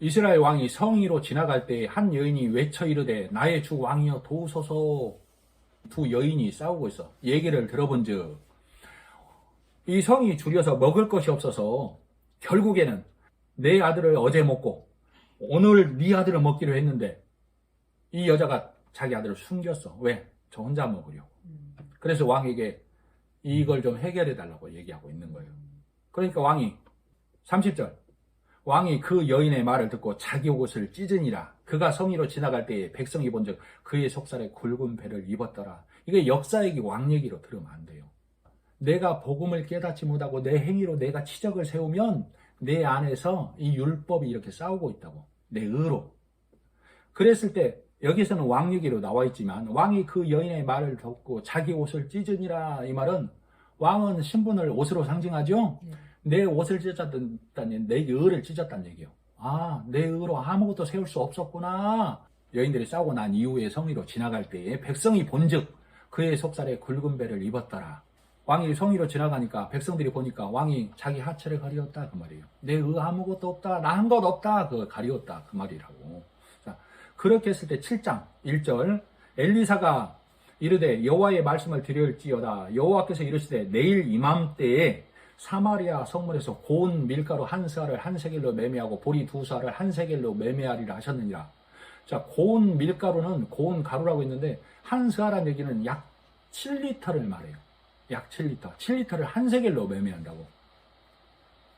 이스라엘 왕이 성위로 지나갈 때 한 여인이 외쳐 이르되 나의 주 왕이여 도우소서 두 여인이 싸우고 있어. 얘기를 들어본 즉 이 성이 줄여서 먹을 것이 없어서 결국에는 내 아들을 어제 먹고 오늘 네 아들을 먹기로 했는데 이 여자가 자기 아들을 숨겼어. 왜? 저 혼자 먹으려고. 그래서 왕에게 이걸 좀 해결해 달라고 얘기하고 있는 거예요. 그러니까 왕이 30절 왕이 그 여인의 말을 듣고 자기 옷을 찢으니라 그가 성위로 지나갈 때에 백성이 본즉 그의 속살에 굵은 배를 입었더라. 이게 역사 얘기 왕 얘기로 들으면 안 돼요. 내가 복음을 깨닫지 못하고 내 행위로 내가 치적을 세우면 내 안에서 이 율법이 이렇게 싸우고 있다고. 내 의로. 그랬을 때 여기서는 왕 얘기로 나와 있지만 왕이 그 여인의 말을 듣고 자기 옷을 찢으니라 이 말은 왕은 신분을 옷으로 상징하죠. 네. 내 옷을 찢었다니 내 의를 찢었다는 얘기요. 아, 내 의로 아무것도 세울 수 없었구나. 여인들이 싸우고 난 이후에 성위로 지나갈 때에 백성이 본즉 그의 속살에 굵은 배를 입었더라. 왕이 성위로 지나가니까 백성들이 보니까 왕이 자기 하체를 가리었다 그 말이에요. 내 의 아무것도 없다. 나 한 것 없다. 그 가리었다 그 말이라고. 자, 그렇게 했을 때 7장 1절 엘리사가 이르되 여호와의 말씀을 드릴지어다 여호와께서 이르시되 내일 이맘때에 사마리아 성문에서 고운 밀가루 한 사를 한 세겔로 매매하고 보리 두 사를 한 세겔로 매매하리라 하셨느니라. 자, 고운 밀가루는 고운 가루라고 했는데 한 사라는 얘기는 약 7리터를 말해요. 약 7리터. 7리터를 한 세겔로 매매한다고.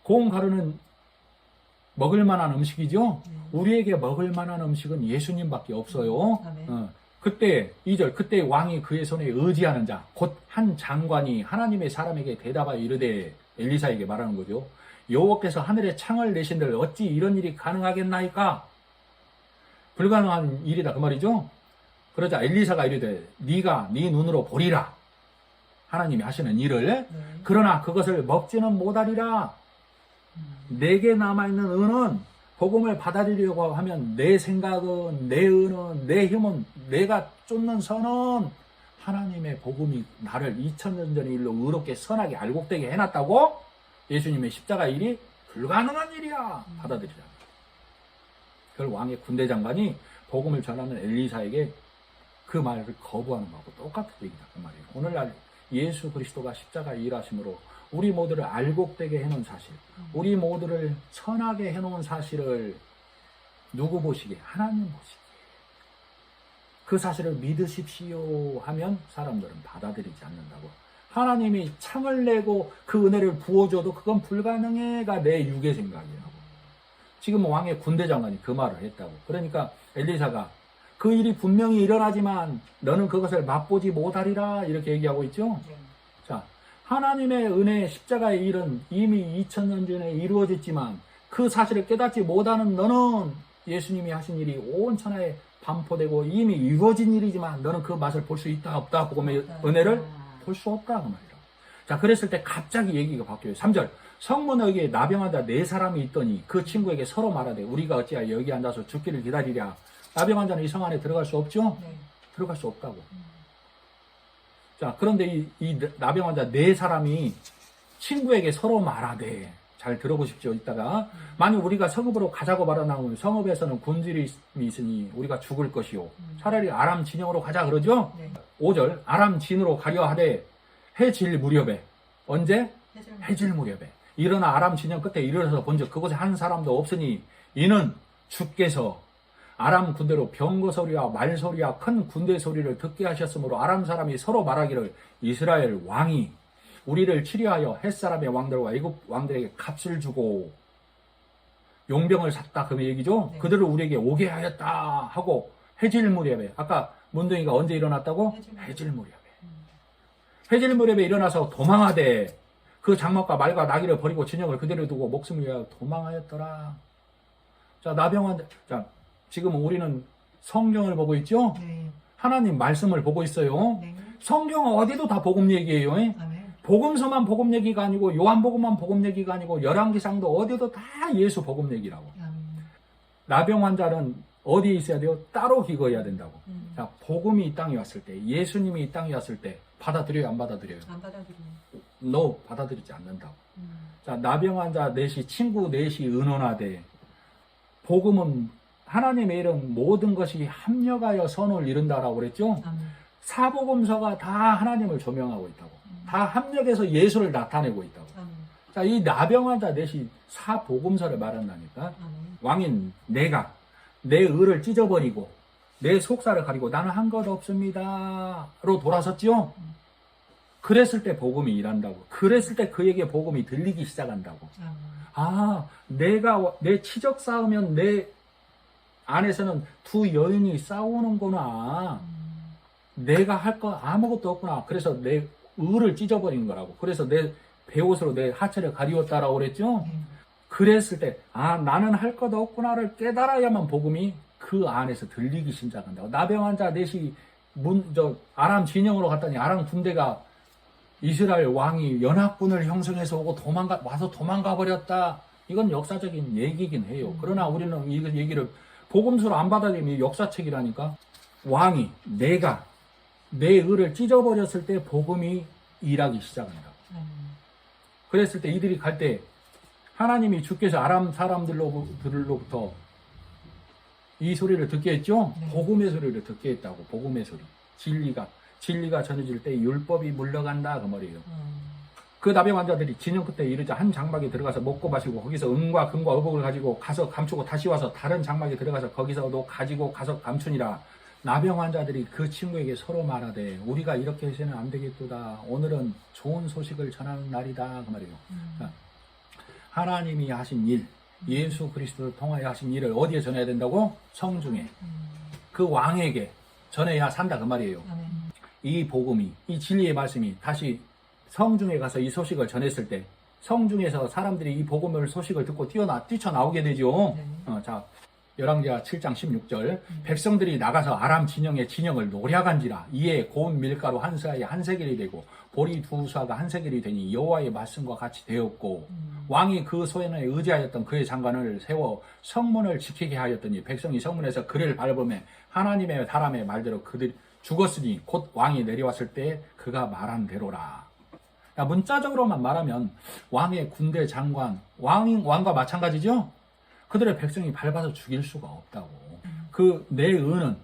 고운 가루는 먹을 만한 음식이죠? 우리에게 먹을 만한 음식은 예수님밖에 없어요. 아멘. 어, 그때 2절 그때 왕이 그의 손에 의지하는 자 곧 한 장관이 하나님의 사람에게 대답하여 이르되 엘리사에게 말하는 거죠. 여호와께서 하늘에 창을 내신들 어찌 이런 일이 가능하겠나이까? 불가능한 일이다 그 말이죠. 그러자 엘리사가 이르되 네가 네 눈으로 보리라. 하나님이 하시는 일을 네. 그러나 그것을 먹지는 못하리라. 음. 내게 남아 있는 은은 복음을 받아들이려고 하면 내 생각은, 내 은은, 내 힘은, 내가 쫓는 선은 하나님의 복음이 나를 2000년 전의 일로 의롭게 선하게 알곡되게 해놨다고 예수님의 십자가 일이 불가능한 일이야. 받아들이라. 그걸 왕의 군대 장관이 복음을 전하는 엘리사에게 그 말을 거부하는 거하고 똑같은 얘기다. 그 말이에요. 오늘날 예수 그리스도가 십자가 일하심으로 우리 모두를 알곡되게 해놓은 사실, 우리 모두를 선하게 해놓은 사실을 누구 보시기에? 하나님 보시기에. 그 사실을 믿으십시오 하면 사람들은 받아들이지 않는다고. 하나님이 창을 내고 그 은혜를 부어줘도 그건 불가능해가 내 육의 생각이라고. 지금 왕의 군대 장관이 그 말을 했다고. 그러니까 엘리사가 그 일이 분명히 일어나지만 너는 그것을 맛보지 못하리라 이렇게 얘기하고 있죠. 네. 자, 하나님의 은혜 십자가의 일은 이미 2000년 전에 이루어졌지만 그 사실을 깨닫지 못하는 너는 예수님이 하신 일이 온 천하에 반포되고 이미 이루어진 일이지만 너는 그 맛을 볼 수 있다 없다 복음의 은혜를 볼 수 없다 그 말이라. 자, 그랬을 때 갑자기 얘기가 바뀌어요. 3절. 성문에게 나병하다 네 사람이 있더니 그 친구에게 서로 말하되 우리가 어찌하여 여기 앉아서 죽기를 기다리랴. 나병한 자는 이 성 안에 들어갈 수 없죠? 네. 들어갈 수 없다고. 자, 그런데 이, 이 나병 환자 네 사람이 친구에게 서로 말하되, 잘 들어보십시오, 이따가. 만약 우리가 성읍으로 가자고 말하나오면 성읍에서는 군질이 있으니 우리가 죽을 것이요. 차라리 아람 진영으로 가자 그러죠? 네. 5절, 아람 진으로 가려 하되 해질 무렵에. 언제? 해질 해질 무렵에. 일어나 아람 진영 끝에 이르러서 본즉 그곳에 한 사람도 없으니 이는 주께서 아람 군대로 병거 소리와 말 소리와 큰 군대 소리를 듣게 하셨으므로 아람 사람이 서로 말하기를 이스라엘 왕이 우리를 치료하여 햇사람의 왕들과 애굽 왕들에게 값을 주고 용병을 샀다 그 얘기죠. 네. 그들을 우리에게 오게 하였다 하고 해질 무렵에 아까 문둥이가 언제 일어났다고? 해질 무렵에. 해질 무렵에. 일어나서 도망하되 그 장막과 말과 나귀를 버리고 진영을 그대로 두고 목숨을 위하여 도망하였더라. 자, 나병한, 자, 지금 우리는 성경을 보고 있죠? 네. 하나님 말씀을 보고 있어요. 네. 성경은 어디도 다 복음 얘기예요. 예? 아멘. 복음서만 복음 얘기가 아니고 요한복음만 복음 얘기가 아니고 열왕기상도 어디도 다 예수 복음 얘기라고. 나병 환자는 어디에 있어야 돼요? 따로 기거해야 된다고. 음. 자, 복음이 이 땅에 왔을 때, 예수님이 이 땅에 왔을 때 받아들여요, 안 받아들여요? 안 받아들이네. no, 받아들이지 않는다고. 음. 자, 나병 환자 넷이 친구 넷이 의논하되 복음은 하나님의 이름 모든 것이 합력하여 선을 이룬다라고 그랬죠. 아멘. 사복음서가 다 하나님을 조명하고 있다고. 다 합력해서 예수를 나타내고 있다고. 아멘. 자, 이 나병환 자 넷이 사복음서를 말한다니까. 아멘. 왕인 내가 내 의를 찢어버리고 내 속살을 가리고 나는 한 것 없습니다로 돌아섰지요. 그랬을 때 복음이 일한다고. 그랬을 때 그에게 복음이 들리기 시작한다고. 아멘. 아, 내가 내 치적 싸우면 내 안에서는 두 여인이 싸우는구나. 음. 내가 할 거 아무것도 없구나. 그래서 내 의를 찢어버린 거라고. 그래서 내 배옷으로 내 하체를 가리웠다라고 그랬죠. 네. 그랬을 때, 아, 나는 할 것 없구나를 깨달아야만 복음이 그 안에서 들리기 시작한다고. 나병 환자 넷이 문, 저, 아람 진영으로 갔더니 아람 군대가 이스라엘 왕이 연합군을 형성해서 오고 도망가, 와서 도망가 버렸다. 이건 역사적인 얘기긴 해요. 그러나 우리는 이 얘기를 복음서로 안 받아들이면 역사책이라니까. 왕이, 내가 내 의를 찢어버렸을 때 복음이 일하기 시작한다. 아멘. 그랬을 때 이들이 갈 때 하나님이 주께서 아람 사람들로부터 이 소리를 듣게 했죠. 네. 복음의 소리를 듣게 했다고. 복음의 소리. 진리가 진리가 전해질 때 율법이 물러간다 그 말이에요. 음. 그 나병 환자들이 진영 끝에 이르자 한 장막에 들어가서 먹고 마시고 거기서 은과 금과 의복을 가지고 가서 감추고 다시 와서 다른 장막에 들어가서 거기서도 가지고 가서 감추니라. 나병 환자들이 그 친구에게 서로 말하되 우리가 이렇게 해서는 안 되겠도다. 오늘은 좋은 소식을 전하는 날이다 그 말이에요. 음. 하나님이 하신 일, 예수 그리스도를 통하여 하신 일을 어디에 전해야 된다고? 성중에. 음. 그 왕에게 전해야 산다 그 말이에요. 아멘. 이 복음이, 이 진리의 말씀이 다시 성중에 가서 이 소식을 전했을 때 성중에서 사람들이 이 복음을 소식을 듣고 뛰어나 뛰쳐나오게 되죠. 네. 어, 자, 열왕기하 7장 16절 백성들이 나가서 아람 진영의 진영을 노략한지라 이에 고운 밀가루 한 사에 한 세겔이 되고 보리 두 사가 한 세겔이 되니 여호와의 말씀과 같이 되었고 음. 왕이 그 소연에 의지하였던 그의 장관을 세워 성문을 지키게 하였더니 백성이 성문에서 그를 밟으며 하나님의 사람의 말대로 그들이 죽었으니 곧 왕이 내려왔을 때 그가 말한 대로라. 야, 문자적으로만 말하면 왕의 군대 장관, 왕, 왕과 마찬가지죠? 그들의 백성이 밟아서 죽일 수가 없다고. 그내 의는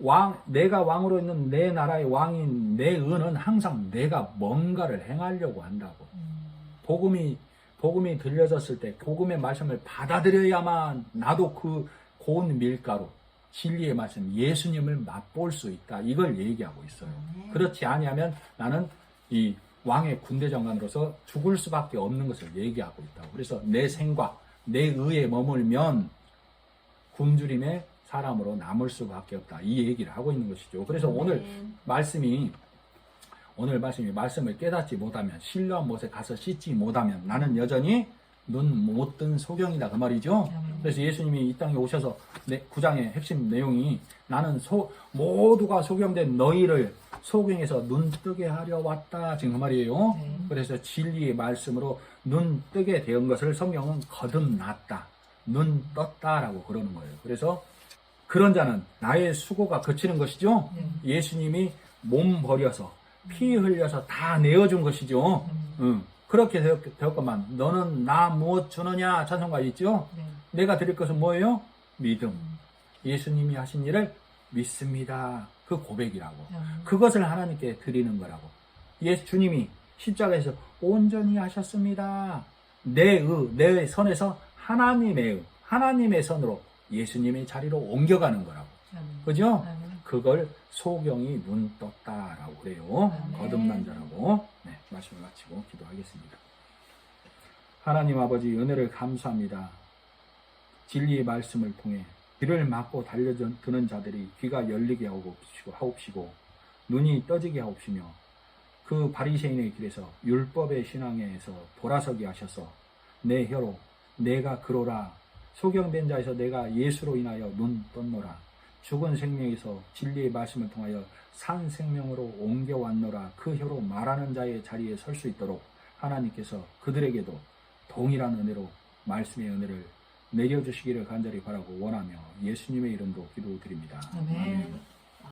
왕, 내가 왕으로 있는 내 나라의 왕인 내 의는 항상 내가 뭔가를 행하려고 한다고. 음. 복음이 복음이 들려졌을 때 복음의 말씀을 받아들여야만 나도 그 고운 밀가루 진리의 말씀 예수님을 맛볼 수 있다. 이걸 얘기하고 있어요. 그렇지 아니하면 나는 이 왕의 군대 장관으로서 죽을 수밖에 없는 것을 얘기하고 있다고. 그래서 내 생각, 내 의에 머물면 굶주림의 사람으로 남을 수밖에 없다. 이 얘기를 하고 있는 것이죠. 그래서 오늘 말씀이 오늘 말씀이 말씀을 깨닫지 못하면 신뢰한 못에 가서 씻지 못하면 나는 여전히 눈 못 뜬 소경이다 그 말이죠. 아멘. 그래서 예수님이 이 땅에 오셔서 네, 구장의 핵심 내용이 나는 소, 모두가 소경된 너희를 소경에서 눈 뜨게 하려 왔다 지금 그 말이에요. 네. 그래서 진리의 말씀으로 눈 뜨게 된 것을 성경은 거듭났다, 눈 떴다라고 그러는 거예요. 그래서 그런 자는 나의 수고가 그치는 것이죠. 네. 예수님이 몸 버려서 피 흘려서 다 내어준 것이죠. 음. 응. 그렇게 되었, 되었건만 너는 나 무엇 주느냐 찬송가 있죠. 네. 내가 드릴 것은 뭐예요? 믿음. 음. 예수님이 하신 일을 믿습니다. 그 고백이라고. 아멘. 그것을 하나님께 드리는 거라고. 예수 주님이 십자가에서 온전히 하셨습니다. 내 의, 내 선에서 하나님의 의, 하나님의 선으로 예수님의 자리로 옮겨가는 거라고. 아멘. 그죠? 아멘. 그걸 소경이 눈 떴다라고 그래요. 아멘. 거듭난 자라고. 네, 말씀을 마치고 기도하겠습니다. 하나님 아버지 은혜를 감사합니다. 진리의 말씀을 통해 귀를 막고 달려드는 자들이 귀가 열리게 하옵시고, 하옵시고 눈이 떠지게 하옵시며 그 바리새인의 길에서 율법의 신앙에서 돌아서게 하셔서 내 혀로 내가 그로라 소경된 자에서 내가 예수로 인하여 눈 떴노라 죽은 생명에서 진리의 말씀을 통하여 산 생명으로 옮겨왔노라 그 혀로 말하는 자의 자리에 설 수 있도록 하나님께서 그들에게도 동일한 은혜로 말씀의 은혜를 내려주시기를 간절히 바라고 원하며 예수님의 이름으로 기도드립니다. 아멘.